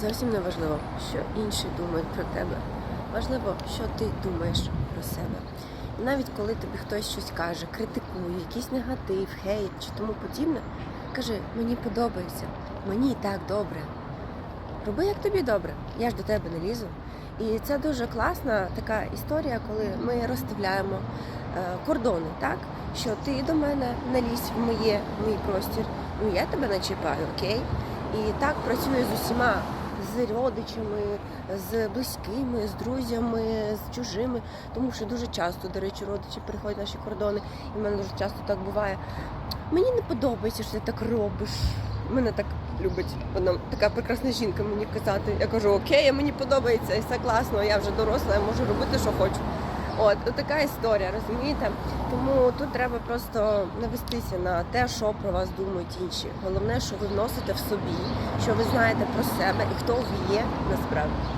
Зовсім не важливо, що інші думають про тебе. Важливо, що ти думаєш про себе. І навіть коли тобі хтось щось каже, критикує, якийсь негатив, хейт чи тому подібне, кажи, мені подобається, мені і так добре. Роби як тобі добре, я ж до тебе не лізу. І це дуже класна така історія, коли ми розставляємо е, кордони, так? Що ти до мене не лізь в моє, в мій простір, ну я тебе не чіпаю, окей? І так працює з усіма, з родичами, з близькими, з друзями, з чужими. Тому що дуже часто, до речі, родичі переходять наші кордони, і в мене дуже часто так буває. Мені не подобається, що ти так робиш. Мене так любить вона така прекрасна жінка мені казати. Я кажу, окей, мені подобається, і все класно, я вже доросла, я можу робити, що хочу. От, от така історія, розумієте? Тому тут треба просто навестися на те, що про вас думають інші. Головне, що ви вносите в собі, що ви знаєте про себе і хто ви є насправді.